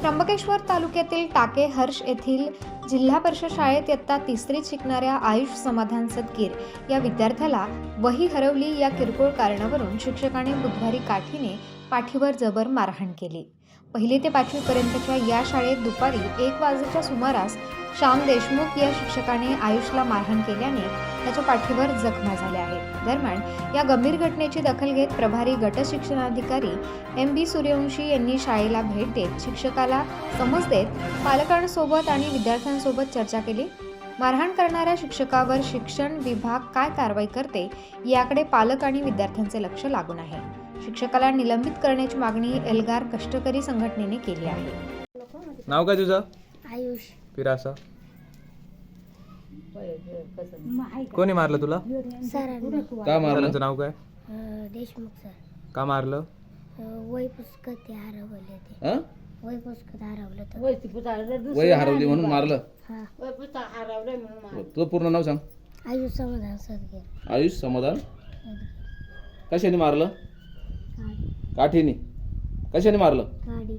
त्र्यंबकेश्वर तालुक्यातील टाके हर्ष येथील जिल्हा परिषद शाळेत इयत्ता तिसरीत शिकणाऱ्या आयुष समाधान सदगीर या विद्यार्थ्याला वही हरवली या किरकोळ कारणावरून शिक्षकाने बुधवारी काठीने पाठीवर जबर मारहाण केली. पहिली ते पाचवीपर्यंतच्या या शाळेत दुपारी एक वाजेच्या सुमारास श्याम देशमुख या शिक्षकाने आयुषला मारहाण केल्याने त्याच्या पाठीवर जखमा झाल्या आहेत. दरम्यान या गंभीर घटनेची दखल घेत प्रभारी गट शिक्षणाधिकारी एम बी सूर्यवंशी यांनी शाळेला भेट देत शिक्षकाला समज देत पालकांसोबत आणि विद्यार्थ्यांसोबत चर्चा केली. मारहाण करणाऱ्या शिक्षकावर शिक्षण विभाग काय कारवाई करते याकडे पालक आणि विद्यार्थ्यांचे लक्ष लागून आहे. शिक्षकाला निलंबित करण्याची मागणी एल्गार कष्टकरी संघटनेने केली आहे. नाव काय तुझं? आयुष. फिरासा कोणी मारलं तुला? सरांनी. का मारलं? सरांचं नाव काय? अं, देशमुख सर. का मारलं? अं, वही पुस्तक ते हरवले ते हं? वही पुस्तक हरवलं तर वय हरवली म्हणून मारलं. हा. तुझं पूर्ण नाव सांग. आयुष समाधान सदगीर आयुष समाधान? कशाने मारलं? काठीने. कशाने मारलं? गाडी